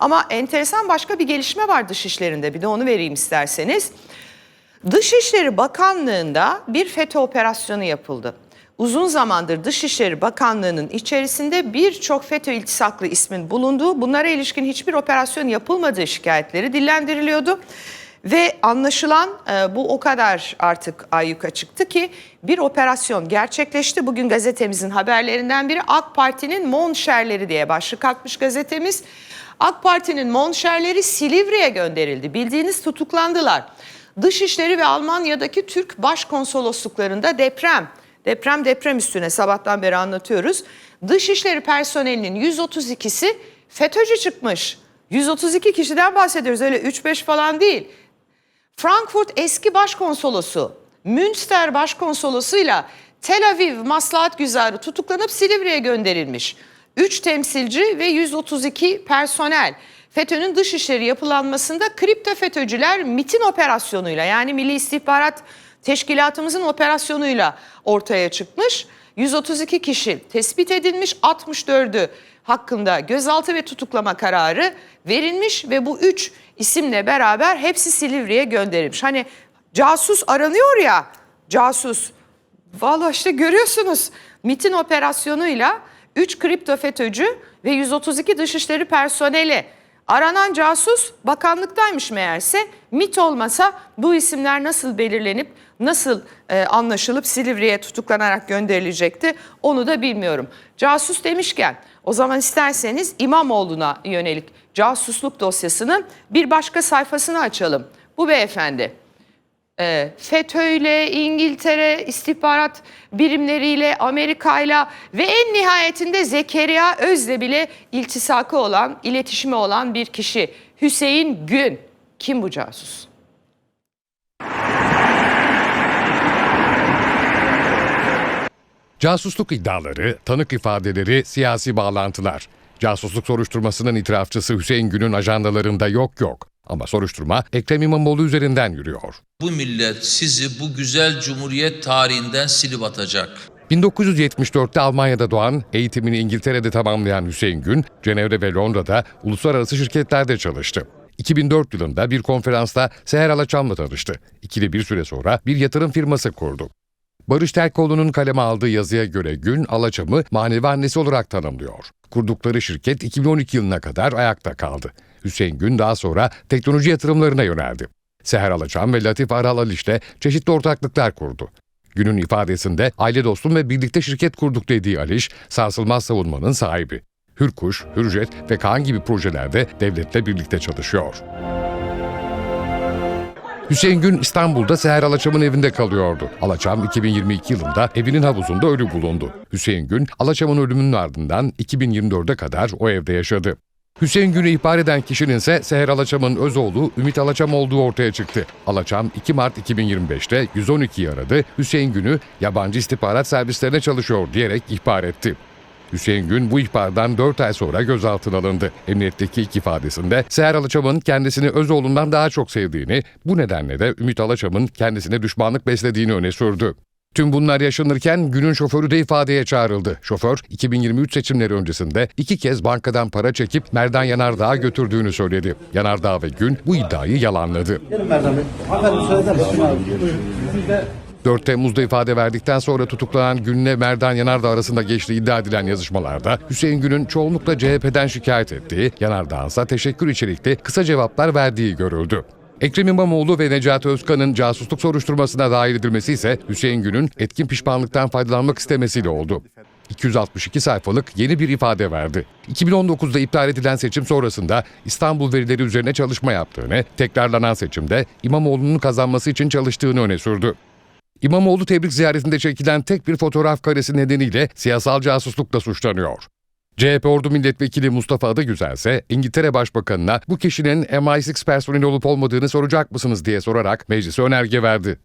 Ama enteresan başka bir gelişme var dışişlerinde bir de onu vereyim isterseniz. Dışişleri Bakanlığı'nda bir FETÖ operasyonu yapıldı. Uzun zamandır Dışişleri Bakanlığı'nın içerisinde birçok FETÖ iltisaklı ismin bulunduğu, bunlara ilişkin hiçbir operasyon yapılmadığı şikayetleri dillendiriliyordu. Ve anlaşılan e, bu o kadar artık ayyuka çıktı ki bir operasyon gerçekleşti. Bugün gazetemizin haberlerinden biri AK Parti'nin monşerleri diye başlık atmış gazetemiz. AK Parti'nin monşerleri Silivri'ye gönderildi. Bildiğiniz tutuklandılar. Dışişleri ve Almanya'daki Türk başkonsolosluklarında deprem, deprem deprem üstüne sabahtan beri anlatıyoruz. Dışişleri personelinin 132'si FETÖ'cü çıkmış. 132 kişiden bahsediyoruz öyle 3-5 falan değil. Frankfurt eski başkonsolosu, Münster başkonsolosuyla Tel Aviv maslahat güzarı tutuklanıp Silivri'ye gönderilmiş. 3 temsilci ve 132 personel. FETÖ'nün dışişleri yapılanmasında kripto FETÖ'cüler MIT'in operasyonuyla yani Milli İstihbarat Teşkilatımızın operasyonuyla ortaya çıkmış. 132 kişi tespit edilmiş, 64'ü hakkında gözaltı ve tutuklama kararı verilmiş ve bu üç isimle beraber hepsi Silivri'ye gönderilmiş. Hani casus aranıyor ya, casus. Vallahi işte görüyorsunuz MIT'in operasyonuyla 3 kripto FETÖ'cü ve 132 dışişleri personeli aranan casus bakanlıktaymış meğerse. MIT olmasa bu isimler nasıl belirlenip nasıl e, anlaşılıp Silivri'ye tutuklanarak gönderilecekti onu da bilmiyorum. Casus demişken o zaman isterseniz İmamoğlu'na yönelik casusluk dosyasının bir başka sayfasını açalım. Bu beyefendi e, FETÖ'yle, İngiltere istihbarat birimleriyle, Amerika'yla ve en nihayetinde Zekeriya Öz'le bile iltisakı olan, iletişimi olan bir kişi. Hüseyin Gün. Kim bu casus? Casusluk iddiaları, tanık ifadeleri, siyasi bağlantılar. Casusluk soruşturmasının itirafçısı Hüseyin Gün'ün ajandalarında yok yok. Ama soruşturma Ekrem İmamoğlu üzerinden yürüyor. Bu millet sizi bu güzel cumhuriyet tarihinden silip atacak. 1974'te Almanya'da doğan, eğitimini İngiltere'de tamamlayan Hüseyin Gün, Cenevre ve Londra'da uluslararası şirketlerde çalıştı. 2004 yılında bir konferansta Seher Alaçam'la tanıştı. İkili bir süre sonra bir yatırım firması kurdu. Barış Terkoğlu'nun kaleme aldığı yazıya göre Gün, Alaçam'ı manevi annesi olarak tanımlıyor. Kurdukları şirket 2012 yılına kadar ayakta kaldı. Hüseyin Gün daha sonra teknoloji yatırımlarına yöneldi. Seher Alaçam ve Latif Aral Aliş de çeşitli ortaklıklar kurdu. Günün ifadesinde aile dostum ve birlikte şirket kurduk dediği Aliş, sarsılmaz savunmanın sahibi. Hürkuş, Hürjet ve Kaan gibi projelerde devletle birlikte çalışıyor. Hüseyin Gün İstanbul'da Seher Alaçam'ın evinde kalıyordu. Alaçam 2022 yılında evinin havuzunda ölü bulundu. Hüseyin Gün, Alaçam'ın ölümünün ardından 2024'e kadar o evde yaşadı. Hüseyin Gün'ü ihbar eden kişinin ise Seher Alaçam'ın öz oğlu Ümit Alaçam olduğu ortaya çıktı. Alaçam 2 Mart 2025'te 112'yi aradı, Hüseyin Gün'ü yabancı istihbarat servislerine çalışıyor diyerek ihbar etti. Hüseyin Gün bu ihbardan 4 ay sonra gözaltına alındı. Emniyetteki ilk ifadesinde Seher Alaçam'ın kendisini öz oğlundan daha çok sevdiğini, bu nedenle de Ümit Alaçam'ın kendisine düşmanlık beslediğini öne sürdü. Tüm bunlar yaşanırken günün şoförü de ifadeye çağrıldı. Şoför 2023 seçimleri öncesinde iki kez bankadan para çekip Merdan Yanardağ'a götürdüğünü söyledi. Yanardağ ve Gün bu iddiayı yalanladı. Gelin Merdan Bey. Hanımefendi misiniz? Buyurun. Siz de 4 Temmuz'da ifade verdikten sonra tutuklanan Gün'le Merdan Yanardağ arasında geçtiği iddia edilen yazışmalarda Hüseyin Gün'ün çoğunlukla CHP'den şikayet ettiği, Yanardağ'ın ise teşekkür içerikli kısa cevaplar verdiği görüldü. Ekrem İmamoğlu ve Necati Özkan'ın casusluk soruşturmasına dahil edilmesi ise Hüseyin Gün'ün etkin pişmanlıktan faydalanmak istemesiyle oldu. 262 sayfalık yeni bir ifade verdi. 2019'da iptal edilen seçim sonrasında İstanbul verileri üzerine çalışma yaptığını, tekrarlanan seçimde İmamoğlu'nun kazanması için çalıştığını öne sürdü. İmamoğlu tebrik ziyaretinde çekilen tek bir fotoğraf karesi nedeniyle siyasal casuslukla suçlanıyor. CHP Ordu Milletvekili Mustafa Adıgüzel ise İngiltere Başbakanı'na bu kişinin MI6 personeli olup olmadığını soracak mısınız diye sorarak meclise önerge verdi.